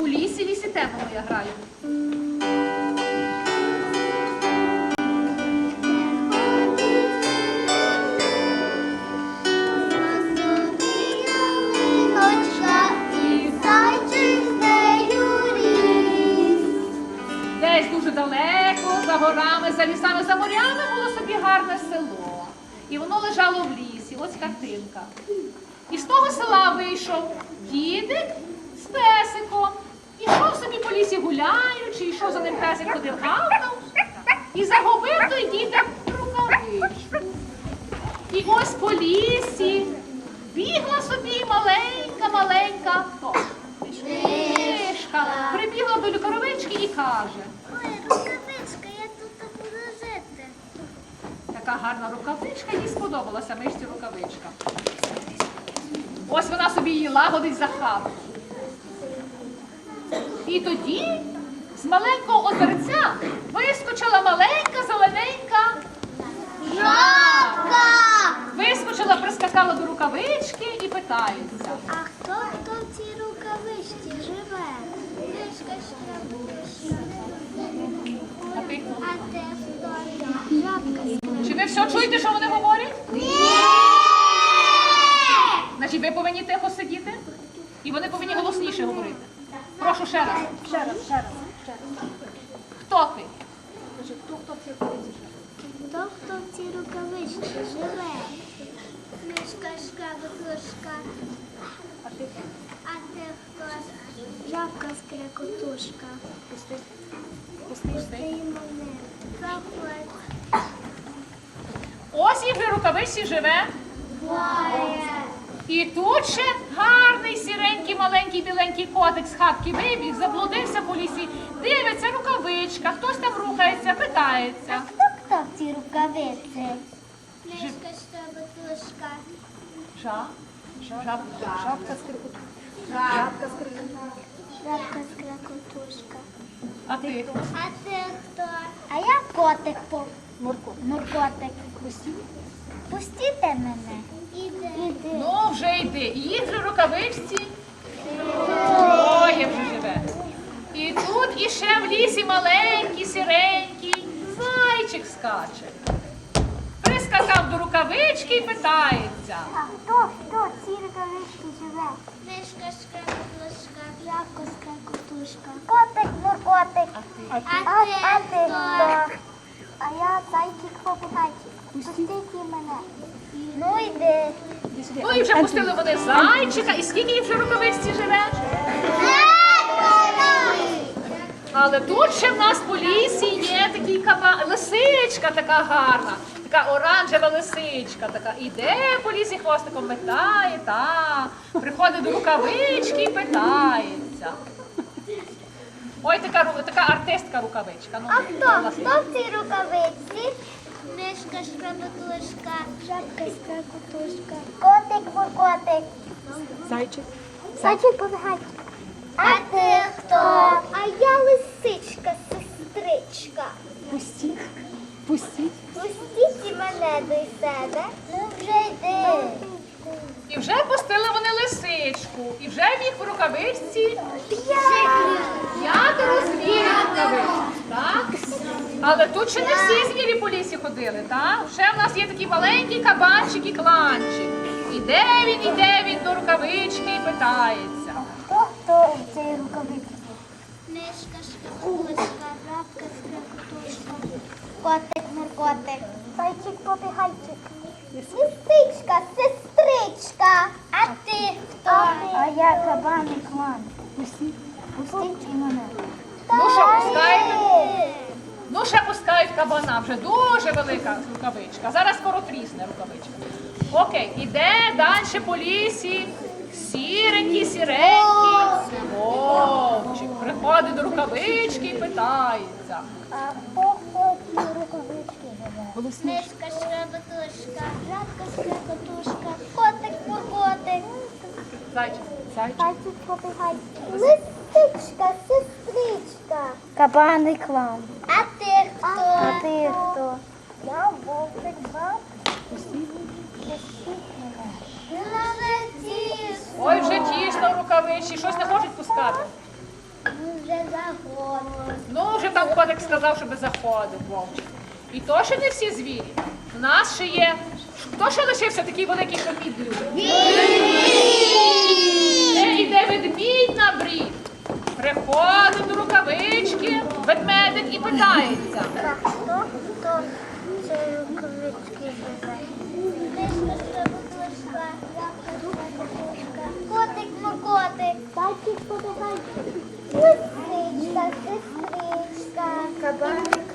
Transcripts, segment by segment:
У лісі лісі темному я граю. Десь дуже далеко, за горами, за лісами, за морями було собі гарне село. І воно лежало в лісі, ось картинка. І з того села вийшов дідик з песиком. Ішов собі по лісі гуляючи, йшов за ним песик ходив гавкав. І загубив той дідик рукавичку. І ось по лісі бігла собі маленька-маленька? Мишка. Прибігла до коровички і каже. Ой, рукавичка, я тут буду жити. Така гарна рукавичка, їй сподобалася мишці рукавичка. Ось вона собі її лагодить за хату. І тоді з маленького озерця вискочила маленька зелененька жабка. Вискочила, прискакала до рукавички і питається. А хто хто в цій рукавичці живе? Мишка шкрабушка. А ти хто? А ти хто? Жабка. Чи ви все чуєте, що вони говорять? Значить, ви повинні тихо сидіти, і вони повинні голосніше говорити. Прошу ще раз. Ще раз, ще раз, ще раз. Хто ти? Хто хто в цій рукавичці живе? Мишка шкрабушка. А ти хто? Жабка скрекотушка. Пусти. Пусти мене. Проходь. Ось і в рукавичці живе. Буває. І тут ще гарний сіренький, маленький, біленький котик з хатки вибіг, заблудився по лісі, дивиться рукавичка, хтось там рухається, питається. Хто хто в цій рукавиці? Мишка шкрабатушка. Жа? Жаб, жабка скрипучка. Жабка скрекотушка. А ти? А ти хто? А я котик по Муркотик. Пустіть мене. Ну. І їх вже рукавичці троє живе. І тут іще в лісі маленький, сіренький зайчик скаче. Прискакав до рукавички і питається. Хто, хто в цій рукавичці живе? Мишка шкрабатушка. Жабка скрекотушка. Котик, муркотик. А ти, а, ти хто? Попугайчик. Пустіть мене. Ну йди. Ну і вже пустили вони зайчика. І скільки їх вже рукавичці живе? Але тут ще в нас по лісі є такий каба... лисичка така гарна, така оранжева лисичка, така іде по лісі хвостиком метає, та приходить до рукавички і питається. Ой, така, така артистка рукавичка. Ну, А хто? Хто в цій рукавиці? Мишка шкрабатушка. Жабка скрекотушка. Котик буркотик. Зайчик. Зайчик побігайчик. А ти хто? А я лисичка, сестричка. Пустіть. Пустіть. Пустіть і мене до себе. Ну вже йди. І вже пустили вони лисичку, і вже в їх в рукавичці п'ятеро звірів в рукавичці, так? Але тут ще не всі звірі по лісі ходили, так? Ще в нас є такий маленький кабанчик і кланчик. Іде він, іде він до рукавички і питається. Хто хто в цій рукавиці? Мишка, шкатулочка, жабка, скрекотушка. Котик, муркотик. Зайчик, побігайчик. Лисичка, сестричка. А ти хто? А я кабан і клан. Пустіть. Мене. Ну що, пускаєте? Кабана, вже дуже велика рукавичка. Зараз скоро трісне рукавичка. Окей, іде далі по лісі. Сіренький, сіренький. Вовчик приходить до рукавички і питається. А в цій рукавичці живе? Мишка, шкрабатушка, жабка, скрекотушка, котик, муркотик. Зайчик. Зайчик. Зайчик, побігайчик. Лисичка, сестричка. Кабан і клан. А? А ти хто? Я вовчик, баб. Ой, вже ті рукавичці, щось не хочуть пускати. Вже заходили. Ну, вже там котик сказав, щоб заходив вовчик. І то ще не всі звірі. У нас ще є. Хто ще лишився такий великий хомід любить? Е, Іде ведмідь на брід. Приходить до рукавички, ведмедик і питається. Так, хто, хто це рукавички живе? Мишка, шкребуклишка, кукушка. Котик, моркотик. Зайчик, подавайчик. Лисичка, сестричка. Кабаник,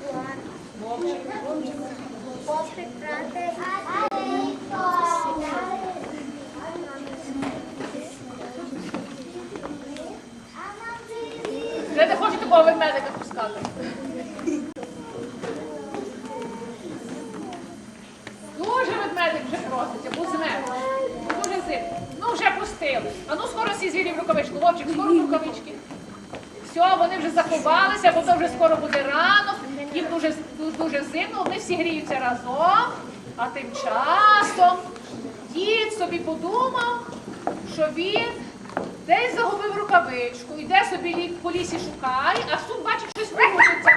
Вовчик. Попик, братик. Вже не хоче такого ведмедика пускати. Дуже ведмедик змерз. Дуже зимно. Ну вже пустили. А ну скоро всі звірі в рукавичку. Вовчик, скоро в рукавички. Все, вони вже заховалися, бо то вже скоро буде ранок, їм дуже, дуже зимно, вони всі гріються разом. А тим часом дід собі подумав, що він десь загубив рукавичку, йде собі по лісі шукає, аж тут бачить щось ворушиться.